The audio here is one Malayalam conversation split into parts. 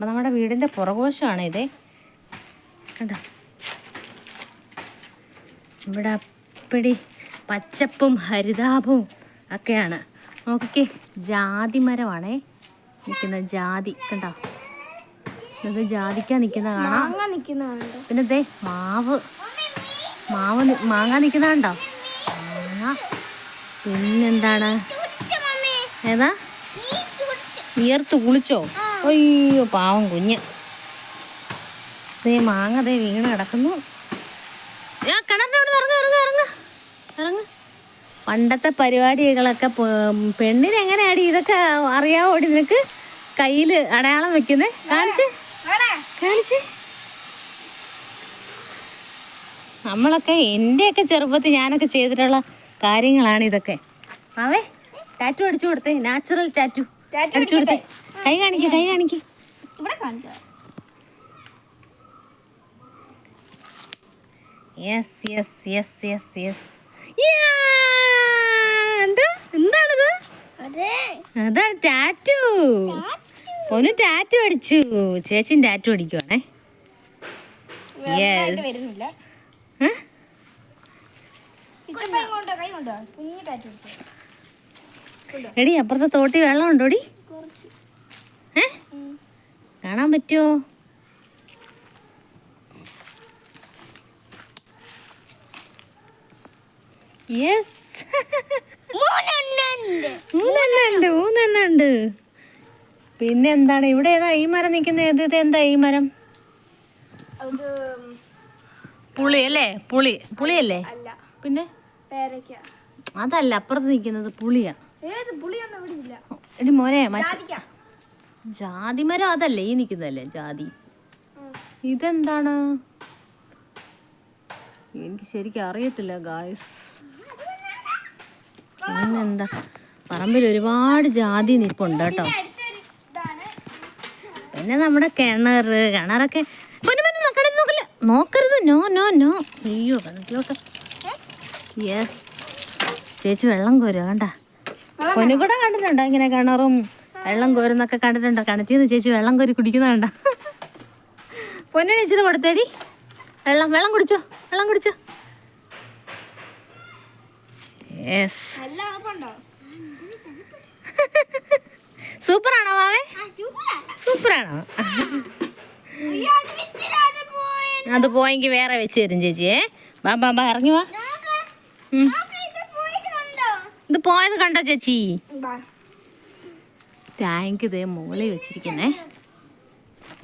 അപ്പം നമ്മുടെ വീടിന്റെ പുറകോശമാണ് ഇതേ. കണ്ടോ? ഇവിടെ അപ്പടി പച്ചപ്പും ഹരിതാപവും ഒക്കെയാണ്. നോക്കിക്കേ ജാതി മരമാണേ നിൽക്കുന്ന ജാതി കണ്ടോ? ഇത് ജാതിക്ക നിൽക്കുന്ന കാണാം. നിൽക്കുന്നതുണ്ട് പിന്നെ ദേ മാവ്. മാവ് മാങ്ങ നിൽക്കുന്ന കണ്ടോ? മാങ്ങ. പിന്നെന്താണ്? ഏതാ? വിയർത്ത് കുളിച്ചോ അയ്യോ പാവം കുഞ്ഞ്. ദേ മാങ്ങ ദേ വീണ് കിടക്കുന്നു. പണ്ടത്തെ പരിപാടികളൊക്കെ പെണ്ണിന് എങ്ങനെയാടി ഇതൊക്കെ അറിയാവോടി നിനക്ക്? കയ്യിൽ അടയാളം വെക്കുന്നേ. കാണിച്ച്. കാണിച്ച്. നമ്മളൊക്കെ എന്റെയൊക്കെ ചെറുപ്പത്തിൽ ഞാനൊക്കെ ചെയ്തിട്ടുള്ള കാര്യങ്ങളാണ് ഇതൊക്കെ. അവേ ടാറ്റു അടിച്ചു കൊടുത്തേ. Natural tattoo. അടിച്ചു കൊടുത്തേ. കൈ കാണിക്ക് കൈ കാണിക്ക്. ഇവിടെ കാണിക്കാം. Yes yes yes yes yes എന്താണിത്? അതാണ് ടാറ്റു. അടിച്ചു. ചേച്ചിൻ ടാറ്റു അടിക്കുവാണേ. യെസ് ഏ? കൊണ്ടോ കൈ കൊണ്ടോ? കുഞ്ഞു ടാറ്റു എടി അപ്പുറത്തെ തോട്ടി വെള്ളം ഉണ്ടോടി? ഏ? കാണാൻ പറ്റുമോ യെസ് മൂന്നെണ്ണുണ്ട്. പിന്നെ എന്താണ്? ഇവിടെ ഏതാ ഈ മരം നിൽക്കുന്ന ഏത്? ഇത് എന്താ ഈ മരം? പുളി അല്ലേ? പുളി. പുളിയല്ലേ? പിന്നെ? അതല്ല അപ്പുറത്ത് നിൽക്കുന്നത് പുളിയാ. ഏത് പുളിയൊന്നും ഇവിടെ ഇല്ല. എടി മോനെ മറ്റേ ജാതിക്ക. ജാതി മരം അതല്ലേ ഈ നിൽക്കുന്നതല്ലേ ജാതി. ഇതെന്താണ്? എനിക്ക് ശരിക്കും അറിയത്തില്ല ഗായ്സ് എന്താ പറമ്പിൽ ഒരുപാട് ജാതി നിപ്പുണ്ട് കേട്ടോ. പിന്നെ നമ്മുടെ കിണർ കിണറൊക്കെ നോക്കരുത് നോക്കില്ല? നോക്കരുത്. No no no. അയ്യോ കിണറ്റിലോട്ട് യെസ് ചേച്ചി വെള്ളം കോരുക കണ്ട? പൊന്നു കൂടെ കണ്ടിട്ടുണ്ടോ? ഇങ്ങനെ കിണറും വെള്ളം കോരുന്നൊക്കെ കണ്ടിട്ടുണ്ടോ? കിണറ്റിന്ന് ചേച്ചി വെള്ളം കോരി കുടിക്കുന്ന കണ്ട? പൊന്നിന് ഇച്ചിരി കൊടുത്തേടി. വെള്ളം വെള്ളം കുടിച്ചോ വെള്ളം കുടിച്ചോ. യെസ് സൂപ്പറാണോ മാവേ സൂപ്പറാണോ? അത് പോയെങ്കിൽ വേറെ വെച്ച് തരും ചേച്ചിയെ. ബാ ബാ ബാ ഇറങ്ങി വാ. ഇത് പോയത് കണ്ടോ ചേച്ചി? ടാങ്ക് ഇതേ മുകളിൽ വെച്ചിരിക്കുന്നേ.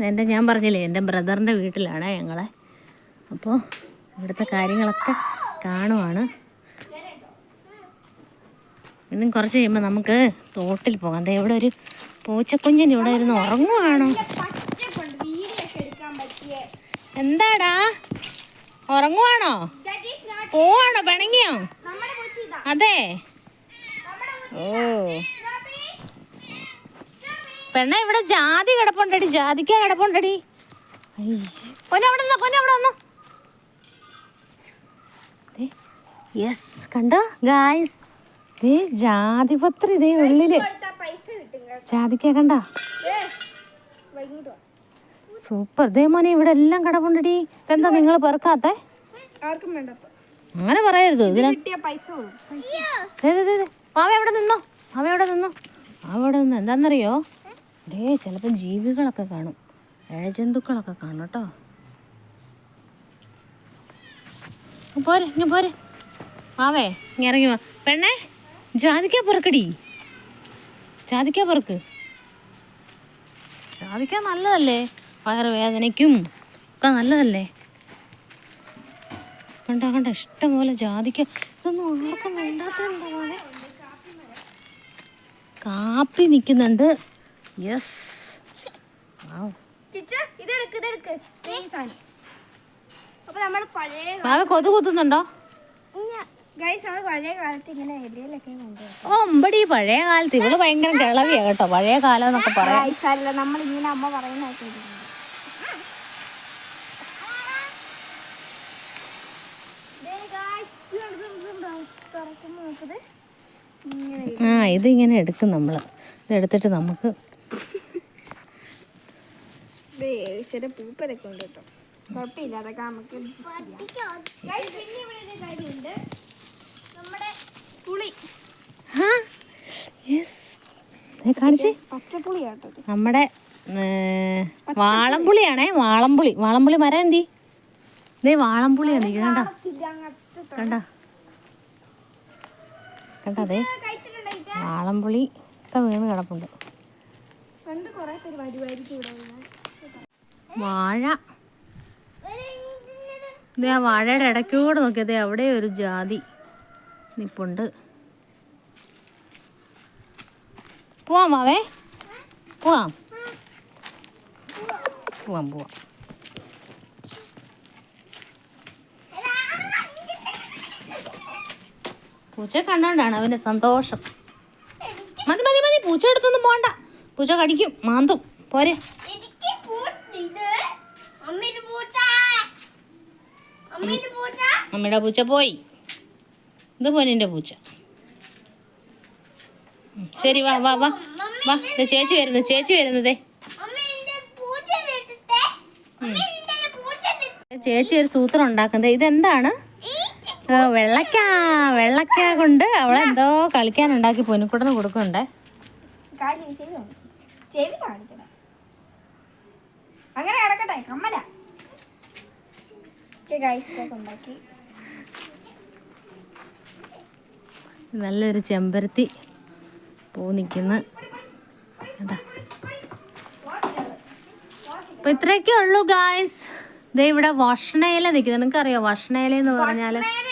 എന്റെ ഞാൻ പറഞ്ഞില്ലേ എന്റെ ബ്രദറിന്റെ വീട്ടിലാണ് ഞങ്ങളെ. അപ്പോൾ ഇവിടുത്തെ കാര്യങ്ങളൊക്കെ കാണുവാണ്. ഇന്നും കുറച്ച് കഴിയുമ്പോൾ നമുക്ക് തോട്ടിൽ പോകാം. ദേ ഇവിടെ ഒരു പൂച്ചക്കുഞ്ഞൻ ഇവിടെ ഇരുന്ന് ഉറങ്ങുവാണോ. എന്താടാ? ഉറങ്ങുവാണോ? പോവാണോ പിണങ്ങിയോ അതെ. ഓ. പെണ്ണ ഇവിടെ ജാതി കിടപ്പുണ്ടടി. ജാതിക്ക കിടപ്പുണ്ടടി. പൊന്നെ അവിടെ നിന്നോ പൊന്നെ അവിടെ വന്നോ. യെസ് കണ്ടോ? ഗായ്സ് ദേ ജാതിപത്രി ഇതേ ഉള്ളിൽ. ജാതിക്ക കണ്ടോ? ഏ. സൂപ്പർ ഇതേ മോനെ ഇവിടെ എല്ലാം കിടപ്പുണ്ടടി. ഇതെന്താ നിങ്ങൾ പെറുക്കാത്ത. അങ്ങനെ പറയരുത്. ഇതിനെ മാവ എവിടെ നിന്നോ? മാമ എവിടെ നിന്നോ? മാമ എവിടെ നിന്ന് എന്താണെന്നറിയോ ഡേ ചിലപ്പം ജീവികളൊക്കെ കാണും. ഇഴജന്തുക്കളൊക്കെ കാണും കേട്ടോ. പോരെ ഇങ്ങ് പോരെ. മാവേ ഇങ്ങ ഇറങ്ങി വാ. പെണ്ണേ ജാതിക്ക പെറുക്കടി. ജാതിക്ക പുറക്ക്. ജാതിക്ക നല്ലതല്ലേ? വയറുവേദനയ്ക്കും ഒക്കെ നല്ലതല്ലേ? കണ്ട കണ്ട ഇഷ്ടംപോലെ ജാതിക്ക. ഇതൊന്നും ആർക്കും വേണ്ടാത്ത മോനെ കാപ്പി നിൽക്കുന്നുണ്ട്. യെസ് ഒമ്പടി പഴയ കൊതു കുത്തുന്നുണ്ടോ? കാലത്ത് ഇവൾ ഭയങ്കര കിളവിയാ കേട്ടോ. പഴയ കാലം എന്നൊക്കെ പറയാം. അമ്മ പറയുന്ന നോക്കത് ആ ഇത് ഇങ്ങനെ എടുക്കും നമ്മൾ ഇതെടുത്തിട്ട് നമുക്ക് ചില പൂപ്പലൊക്കെ ഉണ്ട് കേട്ടോ കുഴപ്പമില്ല അതൊക്കെ നമുക്ക് പുളി. യെസ് കാണിച്ചേ. നമ്മുടെ വാളംപുളിയാണേ വാളംപുളി. വാളംപുളി മരം എന്തി? ഇതേ വാളംപുളിയാ നിൽക്കുന്നത് കണ്ടോ? കണ്ട? കണ്ട അതെ? വാളംപുളി ഒക്കെ വീണ് കിടപ്പുണ്ട്. വാഴ. ഇതേ ആ വാഴയുടെ ഇടയ്ക്കൂടെ നോക്കിയതേ അവിടെ ഒരു ജാതി നിപ്പുണ്ട്. പോവാം മാവേ പോവാം. പോവാം പോവാം. പൂച്ച കണ്ടോണ്ടാണ് അവന്റെ സന്തോഷം. മതി മതി മതി പൂച്ച എടുത്തൊന്നും പോണ്ട. പൂച്ച കടിക്കും മാന്തും. പോരെ. അമ്മയുടെ പൂച്ച. പോയി. ഇത് പൊന്നിന്റെ പൂച്ച. ശരി വാ വാ വാ. വാ ചേച്ചി വരുന്നു ചേച്ചി വരുന്നതേ. ചേച്ചി ഒരു സൂത്രം ഉണ്ടാക്കുന്നത്. ഇതെന്താണ്? വെള്ളക്ക വെള്ളക്ക കൊണ്ട് അവളെന്തോ കളിക്കാൻ ഉണ്ടാക്കി പൊന്നിക്കുടന്ന് കൊടുക്കുന്നുണ്ട്. അങ്ങനെ കിടക്കട്ടെ കമ്മല. ഉണ്ടാക്കി. നല്ലൊരു ചെമ്പരത്തി പൂ നിൽക്കുന്നു. കണ്ടാ? അപ്പൊ ഇത്രയൊക്കെ ഉള്ളൂ ഗായ്സ് ദേ ഇവിടെ വഷണയില നിൽക്കുന്നത് നിനക്കറിയോ വഷണയില എന്ന് പറഞ്ഞാൽ കുമ്പള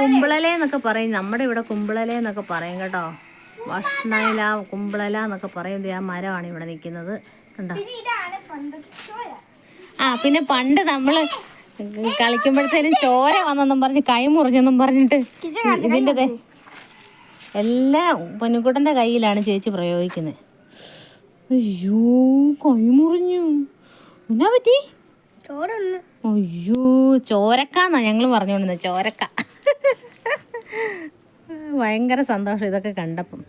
കുമ്പളല എന്നൊക്കെ പറയും. നമ്മുടെ ഇവിടെ കുമ്പളല എന്നൊക്കെ പറയും കേട്ടോ. വഷ്ണയില കുമ്പളല എന്നൊക്കെ പറയും. ആ മരമാണ് ഇവിടെ നിൽക്കുന്നത്. കണ്ടോ? ആ പിന്നെ പണ്ട് നമ്മൾ കളിക്കുമ്പോഴത്തേനും ചോര വന്നെന്നും പറഞ്ഞ് കൈ മുറിഞ്ഞെന്നും പറഞ്ഞിട്ട് ഇതിന്റെ എല്ലാം പൊന്നുക്കുട്ടന്റെ കയ്യിലാണ് ചേച്ചി പ്രയോഗിക്കുന്നത്. അയ്യോ കൈ മുറിഞ്ഞു. എന്നാ പറ്റി? അയ്യോ ചോരക്കാന്നാ ഞങ്ങൾ പറഞ്ഞുകൊണ്ടിരുന്നത്. ചോരക്ക. ഭയങ്കര സന്തോഷം ഇതൊക്കെ കണ്ടപ്പം.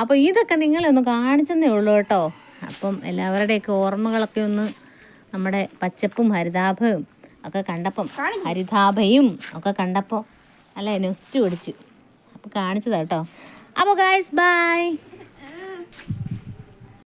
അപ്പോൾ ഇതൊക്കെ നിങ്ങളൊന്ന് കാണിച്ചെന്നേ ഉള്ളൂ കേട്ടോ. അപ്പം എല്ലാവരുടെയൊക്കെ ഓർമ്മകളൊക്കെ ഒന്ന് നമ്മുടെ പച്ചപ്പും ഹരിതാഭയും ഒക്കെ കണ്ടപ്പം ഹരിതാഭയും ഒക്കെ കണ്ടപ്പോൾ അല്ല നെസ്റ്റ് പിടിച്ചു. അപ്പോൾ കാണിച്ചതാ കേട്ടോ. അപ്പോൾ ഗായ്സ് ബൈ